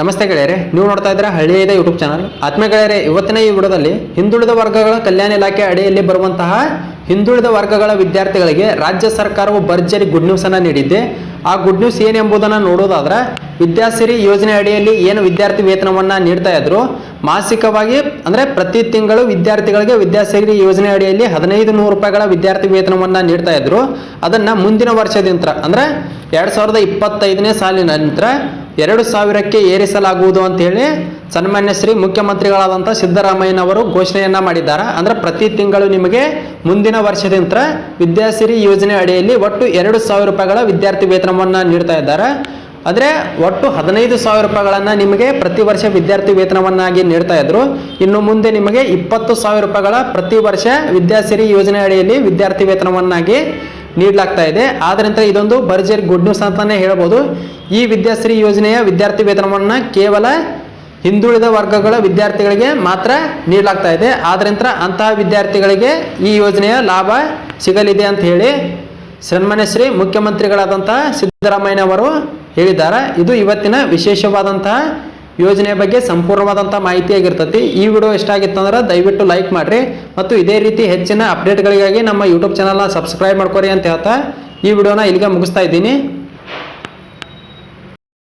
ನಮಸ್ತೆ ಗೆಳೆಯರೆ, ನೀವು ನೋಡ್ತಾ ಇದ್ದೀರಾ ಹಳ್ಳಿಯದ ಯೂಟ್ಯೂಬ್ ಚಾನಲ್ ಆತ್ಮ ಗೆಳೆಯರೆ, ಇವತ್ತಿನ ಈ ವಿಡಿಯೋದಲ್ಲಿ ಹಿಂದುಳಿದ ವರ್ಗಗಳ ಕಲ್ಯಾಣ ಇಲಾಖೆ ಅಡಿಯಲ್ಲಿ ಬರುವಂತಹ ಹಿಂದುಳಿದ ವರ್ಗಗಳ ವಿದ್ಯಾರ್ಥಿಗಳಿಗೆ ರಾಜ್ಯ ಸರ್ಕಾರವು ಭರ್ಜರಿ ಗುಡ್ ನ್ಯೂಸ್ ಅನ್ನ ನೀಡಿದ್ದೆ. ಆ ಗುಡ್ ನ್ಯೂಸ್ ಏನೆಂಬುದನ್ನು ನೋಡೋದಾದ್ರೆ, ವಿದ್ಯಾಸಿರಿ ಯೋಜನೆ ಅಡಿಯಲ್ಲಿ ಏನು ವಿದ್ಯಾರ್ಥಿ ವೇತನವನ್ನ ನೀಡ್ತಾ ಇದ್ರು? ಮಾಸಿಕವಾಗಿ, ಅಂದ್ರೆ ಪ್ರತಿ ತಿಂಗಳು ವಿದ್ಯಾರ್ಥಿಗಳಿಗೆ ವಿದ್ಯಾಸಿರಿ ಯೋಜನೆ ಅಡಿಯಲ್ಲಿ ಹದಿನೈದು ನೂರು ರೂಪಾಯಿಗಳ ವಿದ್ಯಾರ್ಥಿ ವೇತನವನ್ನ ನೀಡ್ತಾ ಇದ್ರು. ಅದನ್ನ ಮುಂದಿನ ವರ್ಷದಿಂದ ಅಂದ್ರೆ ಎರಡ್ ಸಾವಿರದ ಇಪ್ಪತ್ತೈದನೇ ಸಾಲಿನ ನಂತರ ಎರಡು ಸಾವಿರಕ್ಕೆ ಏರಿಸಲಾಗುವುದು ಅಂತ ಹೇಳಿ ಸನ್ಮಾನ್ಯ ಶ್ರೀ ಮುಖ್ಯಮಂತ್ರಿಗಳಾದಂಥ ಸಿದ್ದರಾಮಯ್ಯನವರು ಘೋಷಣೆಯನ್ನ ಮಾಡಿದ್ದಾರೆ. ಅಂದ್ರೆ ಪ್ರತಿ ತಿಂಗಳು ನಿಮಗೆ ಮುಂದಿನ ವರ್ಷದಿಂದ ವಿದ್ಯಾಸಿರಿ ಯೋಜನೆ ಅಡಿಯಲ್ಲಿ ಒಟ್ಟು ಎರಡು ಸಾವಿರ ರೂಪಾಯಿಗಳ ವಿದ್ಯಾರ್ಥಿ ವೇತನವನ್ನು ನೀಡ್ತಾ ಇದ್ದಾರೆ. ಅಂದರೆ ಒಟ್ಟು ಹದಿನೈದು ಸಾವಿರ ರೂಪಾಯಿಗಳನ್ನು ನಿಮಗೆ ಪ್ರತಿ ವರ್ಷ ವಿದ್ಯಾರ್ಥಿ ವೇತನವನ್ನಾಗಿ ನೀಡ್ತಾ ಇದ್ರು. ಇನ್ನು ಮುಂದೆ ನಿಮಗೆ ಇಪ್ಪತ್ತು ಸಾವಿರ ರೂಪಾಯಿಗಳ ಪ್ರತಿ ವರ್ಷ ವಿದ್ಯಾಸಿರಿ ಯೋಜನೆ ಅಡಿಯಲ್ಲಿ ವಿದ್ಯಾರ್ಥಿ ವೇತನವನ್ನಾಗಿ ನೀಡಲಾಗ್ತಾ ಇದೆ. ಆದ್ದರಿಂದ ಇದೊಂದು ಭರ್ಜರಿ ಗುಡ್ ನ್ಯೂಸ್ ಅಂತಲೇ ಹೇಳ್ಬೋದು. ಈ ವಿದ್ಯಾಶ್ರೀ ಯೋಜನೆಯ ವಿದ್ಯಾರ್ಥಿ ವೇತನವನ್ನು ಕೇವಲ ಹಿಂದುಳಿದ ವರ್ಗಗಳ ವಿದ್ಯಾರ್ಥಿಗಳಿಗೆ ಮಾತ್ರ ನೀಡಲಾಗ್ತಾ ಇದೆ. ಆದ್ದರಿಂದ ಅಂತಹ ವಿದ್ಯಾರ್ಥಿಗಳಿಗೆ ಈ ಯೋಜನೆಯ ಲಾಭ ಸಿಗಲಿದೆ ಅಂತ ಹೇಳಿ ಸನ್ಮಾನ್ಯ ಶ್ರೀ ಮುಖ್ಯಮಂತ್ರಿಗಳಾದಂತಹ ಸಿದ್ದರಾಮಯ್ಯನವರು ಹೇಳಿದ್ದಾರೆ. ಇದು ಇವತ್ತಿನ ವಿಶೇಷವಾದಂತಹ ಯೋಜನೆಯ ಬಗ್ಗೆ ಸಂಪೂರ್ಣವಾದಂಥ ಮಾಹಿತಿಯಾಗಿರ್ತೈತಿ ಈ ವಿಡಿಯೋ ಇಷ್ಟ ಆಗಿತ್ತಂದ್ರೆ ದಯವಿಟ್ಟು ಲೈಕ್ ಮಾಡಿರಿ ಮತ್ತು ಇದೇ ರೀತಿ ಹೆಚ್ಚಿನ ಅಪ್ಡೇಟ್ಗಳಿಗಾಗಿ ನಮ್ಮ ಯೂಟ್ಯೂಬ್ ಚಾನಲ್ನ ಸಬ್ಸ್ಕ್ರೈಬ್ ಮಾಡ್ಕೊರಿ ಅಂತ ಹೇಳ್ತಾ ಈ ವಿಡಿಯೋನ ಇಲ್ಲಿಗೆ ಮುಗಿಸ್ತಾ ಇದ್ದೀನಿ.